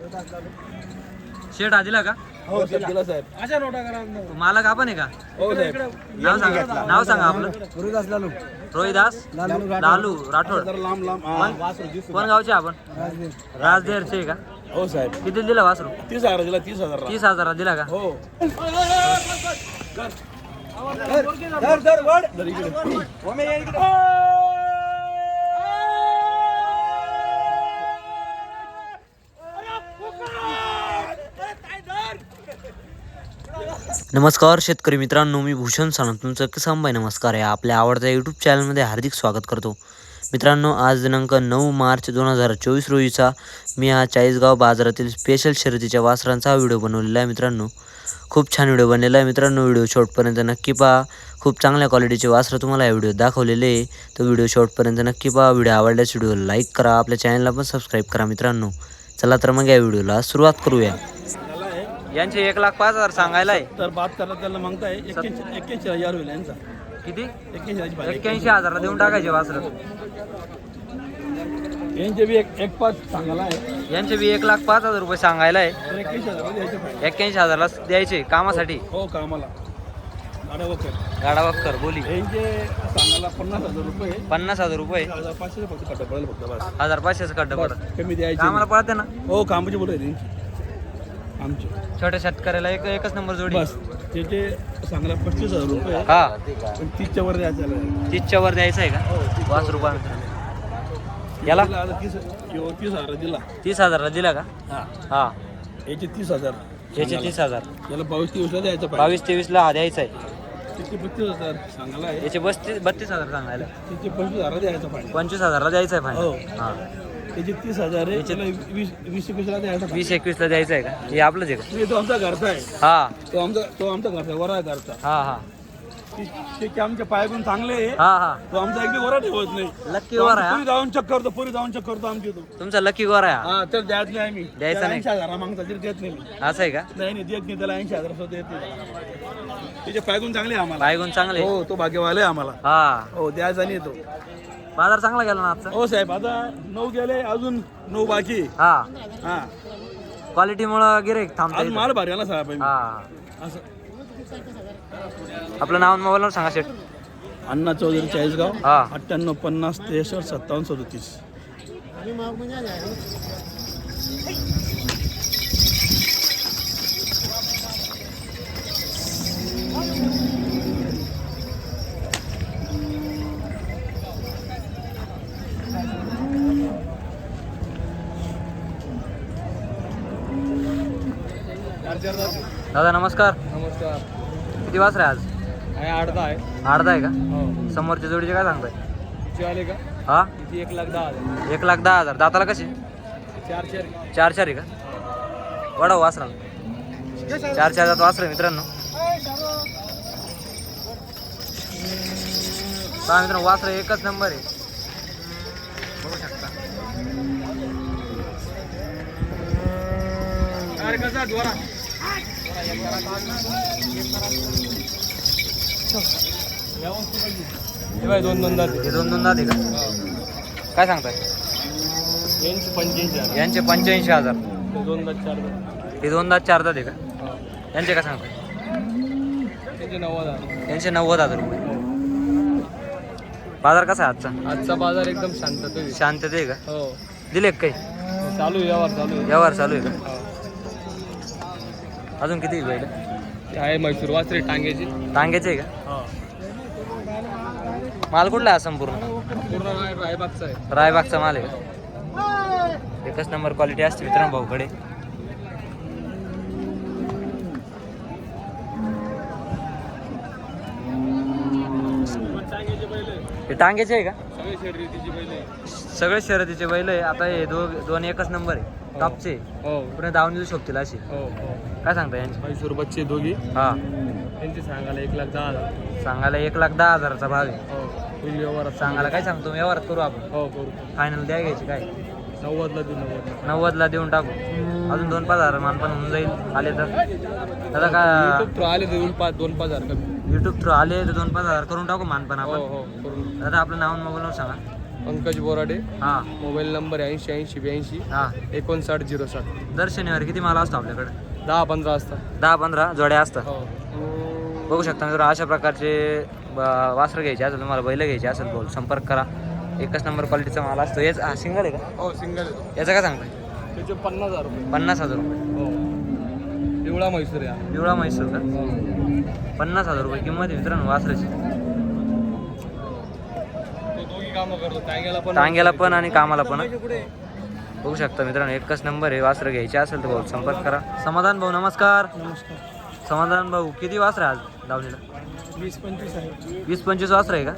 शेट हा दिला का हो सर दिला साहेब तो मालक आपण आहे का हो साहेब नाव सांगा नाव सांगा आपलं गुरुदास लालू रोहिदास लालू राठोड जरा लांब लांब कोण गावचे आपण राजदेरचे आहे का हो साहेब किती दिला वासरू तीस हजार दिला तीस हजार तीस हजारात दिला का हो धर धर वड धर इकडे नमस्कार शेतकरी मित्रांनो मी भूषण सानप. तुमचं किसान भाई नमस्कार आहे आपल्या आवडत्या यूट्यूब चॅनलमध्ये हार्दिक स्वागत करतो. मित्रांनो आज दिनांक नऊ मार्च दोन हजार चोवीस रोजीचा मी हा चाळीसगाव बाजारातील स्पेशल शर्यतीच्या वासरांचा व्हिडिओ बनवलेला आहे मित्रांनो. खूप छान व्हिडिओ बनलेला आहे मित्रांनो. व्हिडिओ शॉर्टपर्यंत नक्की पहा. खूप चांगल्या क्वालिटीचे वासरं तुम्हाला या व्हिडिओ दाखवलेले आहे. तो व्हिडिओ शॉर्टपर्यंत नक्की पहा. व्हिडिओ आवडल्यास व्हिडिओ लाईक करा. आपल्या चॅनलला पण सबस्क्राईब करा मित्रांनो. चला तर मग या व्हिडिओला सुरुवात करूया. यांचे एक लाख पाच हजार सांगायला आहे. तर बात करा त्याला मागताय एक्क्याऐंशी एक्क्याऐंशी हजार होईल यांचा. किती? एक्क्याऐंशी हजारची पाहिजे. एक्क्याऐंशी हजारला देऊन टाकायचे वासरं. यांचे बी एक एक पाच सांगायला आहे. यांचे बी एक लाख पाच हजार रुपये सांगायला आहे. तर एक्क्याऐंशी हजार द्यायचे पाहिजे. एक्क्याऐंशी हजारला द्यायचे कामासाठी. हो कामाला. गाड्या वगैरे गाडा बोली. यांचे सांगायला पन्नास हजार रुपये. पन्नास हजार रुपये. हजार पाचशे फक्त कटा पडेल फक्त बस. हजार पाचशेच खड्डा पडत कमी द्यायचे. कामाला पडते ना. हो कामाचे बोलत त्यांची. आमचे. छोट्या शेतकऱ्याला एक एकच नंबर जोडी. बस त्याचे सांगायला पस्तीस हजार रुपये हा. पण तीसच्या वर द्यायचं आहे. तीसच्या वर द्यायचं आहे हो, का. पाच रुपये. याला? तिला आता तीस तीस हजार दिला. तीस हजारला दिला का? हा. हा. याचे तीस हजार. याचे तीस हजार. याला बावीस तेवीसला द्यायचं पाहिजे. बावीस तेवीसला हा द्यायचा आहे. त्याचे बत्तीस हजार सांगायला आहे. याचे बत्तीस बत्तीस हजार सांगायला. त्याचे पंचवीस हजार द्यायचं पाहिजे. पंचवीस हजारला द्यायचा आहे हो. फायनल हा. त्याचे तीस हजार आहे त्याला वीस वीस एकवीसला द्यायचं वीस एकवीसला द्यायचा आहे का? हे आपलंच आहे का? नाही, तो आमचा घरचा आहे. हा. तो आमचा तो आमचा घरचा वरा आहे घरचा. हा हा. ते- त्याचे आमचे पायातून चांगले आहे हा हा. तो आमचा एकदा वरा ठेवत नाही. लक्की वर आहे पुरी जाऊन चेक करतो पुरी जाऊन चेक करतो आमची तो? तुमचा लकी वर आहे हा. हा तर द्यायच नाही आम्ही. द्यायचा नाही. ऐंशी हजार मागता तरी देत नाही. मी. असं आहे का? नाही नाही देत नाही त्याला ऐंशी हजार सुद्धा देत नाही. त्याचे पायगुण चांगले आहे आम्हाला. बायगुण चांगले हो तो भाग्यवाला आहे आम्हाला. हा. हो द्यायचा नाही तो. बाजार चांगला गेला ना आजचा? हो साहेब आता नऊ गेले अजून नऊ बाकी. हा. हा. क्वालिटी मुळे गिरेक आज थांबतो माल भारी आला साहेब. हा. असं. आपलं नाव मोबाईल नंबर सांगा शेट अण्णा चौधरी चाळीसगाव हा. अठ्ठ्याण्णव पन्नास त्रेसष्ट सत्तावन्न सदतीस. दादा नमस्कार. नमस्कार. किती वाजता आज? आहे अर्धा आहे. अर्धा आहे का? हो. समोरच्या जोडीचे काय सांगताय? आले का? हा? किती एक लाख दहा हजार. एक लाख दहा हजार. दाताला कसे? चार चार. चार चार आहे का? वडा वासरा चार चार जात वासरा मित्रांनो. पहा मित्रांनो वासरा एकच नंबर आहे. बघू शकता. अरे कसा द्वारा दोन दोन दर हे दोन दोन दात आहे का काय सांगताय? यांची पंच्याऐंशी यांचे पंच्याऐंशी हजार. दोन दर चार हे दोन दात चार दात आहे का? यांचे काय सांगताय? त्याचे नव्वद हजार. यांचे नव्वद हजार रुपये. बाजार कसा आहे आजचा? आजचा बाजार एकदम शांतता आहे. शांतते का? हो. दिले का काही? चालू आहे व्यवहार चालू आहे. व्यवहार चालू आहे का? हो. अजून किती बैल? ते आहे म्हैसूर वासरे टांग्याची टांग्याचे आहे का? हो. माल कुठला आहे संपूर्ण पूर्ण? राय- रायबागचा आहे. रायबागचा माल आहे का? एकच नंबर क्वालिटी असते मित्रांनो भाऊकडे. हे टांग्याचे आहे का? सगळे शर्यतीची बैल आहे. आता हे दो दोन एकच नंबर आहे. टॉपचे. हो. धावून देऊ शकतील असे. हो हो. काय सांगता यांचे? म्हैसूर बच्चे दोघी. हा. त्यांची सांगायला एक लाख दहा हजार. सांगायला एक लाख दहा हजाराचा भाव आहे. हो. होईल व्यवहारात सांगायला काय सांगतो व्यवहारात करू आपण. हो करू. फायनल द्या घ्यायची काय? नव्वदला देऊ नव्वदला देऊन टाकू. अजून दोन पाच हजार मानपान होऊन जाईल. आले तर. दादा का थ्रू आले देऊन पाच दोन पाच हजार कमी. युट्यूब थ्रू आले तर दोन पाच हजार करून टाकू मानपान हो आपण. हो करून दादा आपलं नाव आणि मोबाईल नंबर सांगा. पंकज बोराडे. हां. मोबाईल नंबर ऐंशी ऐंशी ब्याऐंशी. हां. एकोणसाठ झिरो सात. दर शनिवारी किती माल असतो आपल्याकडे? दहा पंधरा वाजता दहा पंधरा जोड्या असतात. हो. बघू शकता मित्र अशा प्रकारचे ब- वासरं घ्यायचे असेल तुम्हाला बैल घ्यायचे असेल बोल संपर्क करा. एकच नंबर क्वालिटीचा माल असतो. हेच हा सिंगल आहे का? हो सिंगल याचं काय सांगताय त्याचे पन्नास हजार रुपये. पन्नास हजार रुपये. हो. पिवळा म्हैसूर या पिवळा म्हैसूर का? पन्नास हजार रुपये किंमत आहे मित्रांनो वासराची. तो दोघी कामं करतो टांग्याला पण टांग्याला पण आणि कामाला पण बघू शकता मित्रांनो एकच नंबर आहे वासरं घ्यायचे असेल तर भाऊ संपर्क करा. समाधान भाऊ नमस्कार. नमस्कार. समाधान भाऊ किती वासरं आहे आज दावणीला वीस पंचवीस आहे. वीस पंचवीस वासरं आहे का?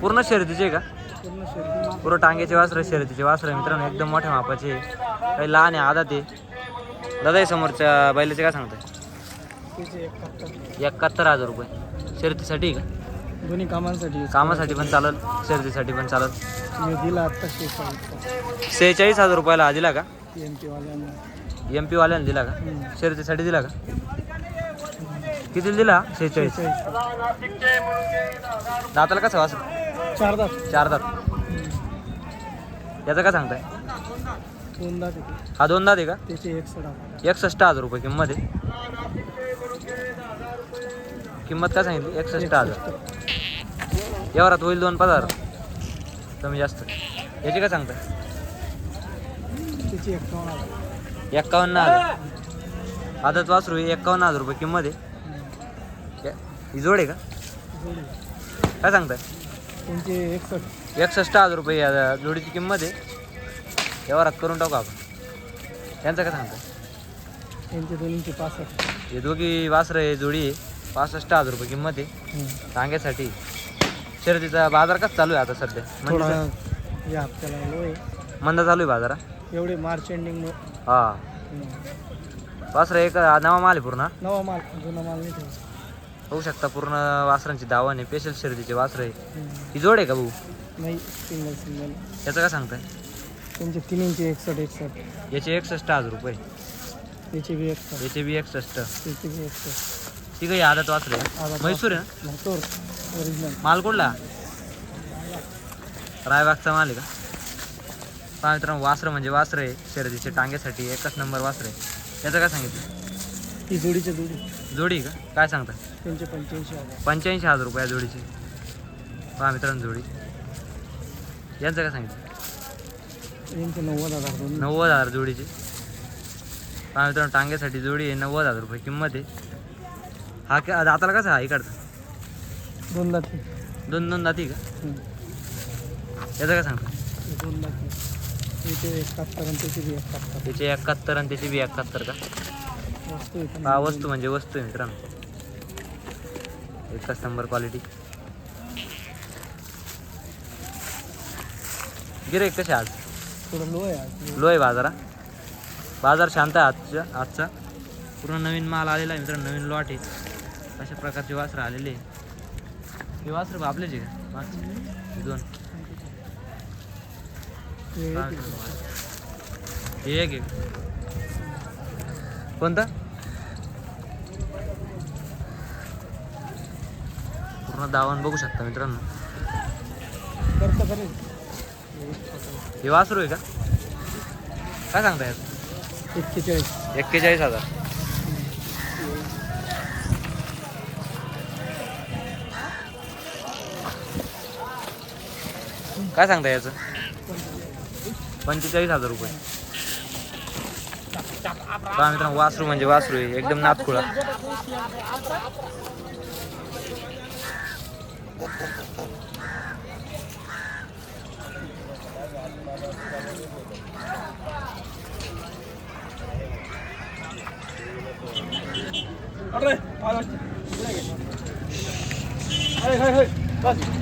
पूर्ण शर्यतीचे आहे का? पूर्ण शरीर पूर्ण टांग्याचे वासरं शर्यतीचे वासरं मित्रांनो एकदम मोठ्या मापाचे. काही लहान आहे आदात आहे. दादा हे समोरच्या बैलाचे काय सांगताय? एकाहत्तर हजार रुपये. शर्यतीसाठी का? दोन्ही कामांसाठी. कामासाठी पण चालल शर्यतीसाठी पण चालल. दिला आत्ता सेहेचाळीस हजार रुपयाला हा दिला का? एम पी वाल्यांना एम पी वाल्याने दिला का? शर्यतीसाठी दिला का? किती दिला? सेहेचाळीस दाताला कसं वासर? चार दात. चार दात. याचं काय सांगताय? दात. हा दोन दात आहे का? त्याचे एक सडा. एकसष्ट हजार रुपये किंमत आहे. किंमत काय सांगितली? एकसष्ट हजार. व्यवहारात होईल दोन पाच हजार कमी जास्त. याची काय सांगताय? त्याची एकावन्न हजार. एक्कावन्न हजार. आदत वासरू आहे एक्कावन्न हजार रुपये किंमत आहे. या- ही जोड आहे का? जोडी. काय सांगताय? त्यांचे एकसष्ट. एकसष्ट हजार रुपये या जोडीची किंमत आहे. व्यवहारात करून टाकू आपण. त्यांचं काय सांगताय त्यांचे दोन्हीचे पासष्ट. हे दोघी वासरं आहे जोडी आहे. पासष्ट हजार रुपये किंमत आहे. टांग्यासाठी शर्यतीचा बाजार कसा चालू आहे आता सध्या? मंदीचा- या हप्त्याला मंदा चालू आहे बाजारा? एवढे मार्च एंडिंग हा. वासरं एक नवा माल आहे पूर्ण? नवा माल जुना माल नाही होऊ शकता पूर्ण वासरांची दावण आहे. स्पेशल शर्यतीचे वासरं आहे. ही जोड आहे का भाऊ? नाही सिंगल सिंगल याचं काय सांगताय? त्यांचे तिन्हींचे एकसष्ट एकसष्ट. याचे एकसष्ट हजार रुपये. त्याचे बी एकसष्ट. याचे बी एकसष्ट. त्याचे बी एकसष्ट. ती काही आदत वासरे? आदत म्हैसूर आहे? ना म्हैसूर. ओरिजिनल माल कुठला? रायबागचा माल आहे का? पहा मित्रांनो वासरं म्हणजे वासरं आहे. शर्यतीचे टांग्यासाठी एकच नंबर वासरं आहे. याचं काय सांगितलं? ही जोडीच्या जोडी. जोडी का? काय सांगता त्यांचे पंच्याऐंशी हजार. पंच्याऐंशी हजार रुपये या जोडीची. पहा मित्रांनो जोडी. यांचं काय सांगितलं? यांचे नव्वद हजार नव्वद हजार जोडीची. पहा मित्रांनो टांग्यासाठी जोडी आहे नव्वद हजार रुपये किंमत आहे. हा का दाताला कसा हा इकडचा. दोन दाती दोन दोन दाती का. याचं काय सांगता? दोन दाती त्याचे एकाहत्तर. आणि त्याचे बी एकाहत्तर का? हा वस्तू म्हणजे वस्तू आहे मित्रांनो. एकच नंबर क्वालिटी गिरे कसे आज? थोडं लो आहे आज. लो आहे बाजारा? बाजार शांत आहे आजच्या आजचा? पूर्ण नवीन माल आलेला आहे मित्रांनो नवीन लॉट आहे. अशा प्रकारचे वासरं आलेले आहे. हे वासरं आपलेच आहे का? मागचे? दोन. हे एक. हे कोणता? पूर्ण दावण बघू शकता मित्रांनो. करता करेल. हे वासरू आहे का? काय सांगता यात एक्केचाळीस. एक्केचाळीस हजार. काय सांगता याचं? पंचेचाळीस हजार रुपये. पहा मित्रांनो वासरू म्हणजे वासरू आहे. एकदम नातखुळा.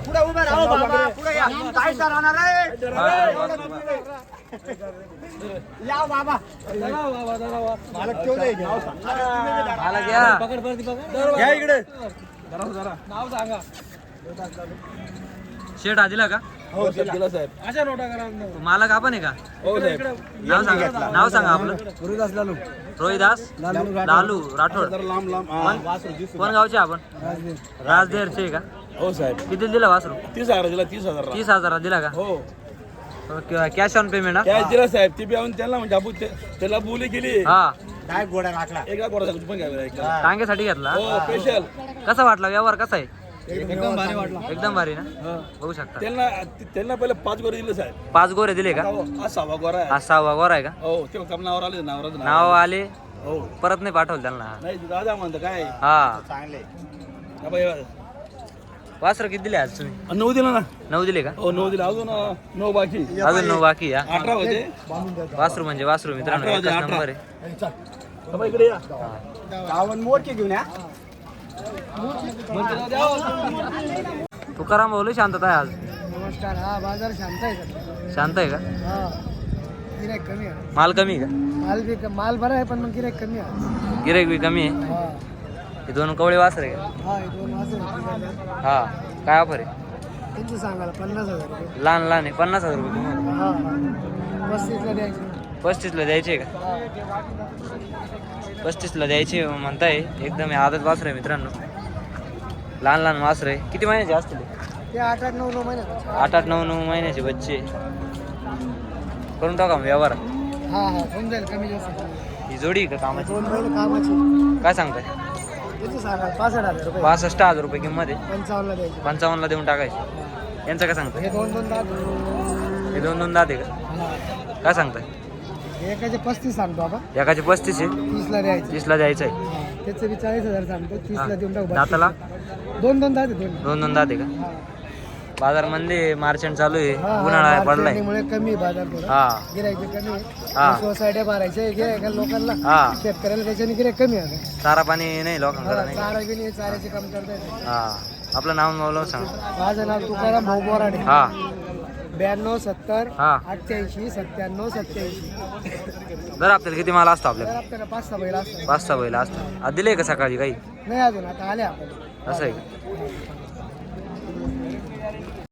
पुढे उभा राहा बाबा पुढे या काय सर होणार या बाबा मालक ठेवलंय मला घ्या या इकडे. जरा जरा नाव सांगा शेट हा दिला का? हो साहेब दिला. साहेब. अशा नोटा करा मालक आपण आहे का? हो साहेब. नाव सांगा. नाव सांगा आपलं. गुरुदास लालू. रोहिदास लालू राठोड. जरा लांब लांब. हा. कोण? गावचे आपण? राजदेरचे आहे का? हो साहेब. किती दिला वासरू? तीस हजार दिला तीस हजार तीस हजारात दिला का? हो. कॅश ऑन पेमेंट हा? काय दिला साहेब. ती बियाऊन त्यांना म्हणजे आपण ते- त्याला बोली केली. हा. काय गोडा राखला एक पण एकदा टांग्यासाठी घेतला? हो स्पेशल कसा वाटला? व्यवहार कसा आहे? एकदम भारी वाटला. एकदम भारी ना? बघू शकता. त्यांना त्यांना पहिले पाच गोरे दिले साहेब. पाच गोरे दिले का? हो, सहावा गोरा आहे. हा सहावा गोरा आहे का? हो ते कम नावावर आले नाव आले हो. परत नाही पाठवलं त्यांना. नाही दादा म्हणतो काय? हा. चांगले. हा वासर किती दिले आज तुम्ही? नऊ दिला ना? नऊ दिले का? हो नऊ दिला. अजून नऊ बाकी. अजून नऊ बाकी आहे, अठरा होते. वासरू म्हणजे वासरू मित्रांनो एकच. नंबर आहे. इकडे या. मोठे घेऊन या. तुकाराम भाऊ शांतता आहे आज. नमस्कार. हा बाजार शांत आहे का शांत आहे का? हा. गिरायक कमी आहे. माल कमी आहे माल बी माल बरा आहे पण मग गिरायक कमी आहे. का गिरेक बी कमी आहे? हा. हे दोन कवळे वासर का? हा हे दोन वाजता हा. काय ऑफर आहे? सांगायला पन्नास हजार रुपये. लहान लहान आहे. पन्नास हजार रुपये हा हा. पस्तीसला द्यायचे. पस्तीसला द्यायचे का? पस्तीसला द्यायचे म्हणताय. एकदम आदत वासर आहे मित्रांनो. लहान लहान वासर आहे. किती महिन्याचे असतील? आठ आठ नऊ नऊ महिन्यात आठ आठ नऊ नऊ महिन्याचे बच्चे करून टाका मग व्यवहार. हा जोडी का कामाची? काय सांगताय? पासष्ट हजार रुपये. किंमत आहे. पंचावन्नला देऊन टाकायचे. यांचं काय सांगताय? हे दोन दोन हे दात आहे का? काय सांगताय? एकाचे पस्तीस सांगतो आपण एकाचे पस्तीस आहे? तीसला द्यायचे. तीसला द्यायचं आहे. त्याचे बी चाळीस हजार सांगतो. तीसला देऊन टाकू दाताला. दोन दोन दाते दोन. दोन दोन दात का? हा. बाजारमध्ये मार्चंट चालू आहे उन्हाळा आहे, पडलाय. कमी आहे बाजार थोडा. हा. गिरायचे कमी हा. आहे सोसायट्या लोकांना. हा. शेतकऱ्याला त्याच्याने गिरायक कमी आहे चारा पाणी नाही लोकांकडे नाही. चारा बी नाही चाऱ्याचे हा. आपलं नाव मावलं सांग. माझं नाव तुकाराम भाऊ बोराडे. हा. ब्याण्णव सत्तर हा. अठ्ठ्याऐंशी सत्त्याण्णव सत्त्याऐंशी. जर आपल्याला किती माल असतो तर आपल्याला आपल्याला पाच सहा बैल असतात. पाच सहा बैल असतात. आज दिले का सकाळी काही? नाही अजून आता आले आपण. असं आहे का?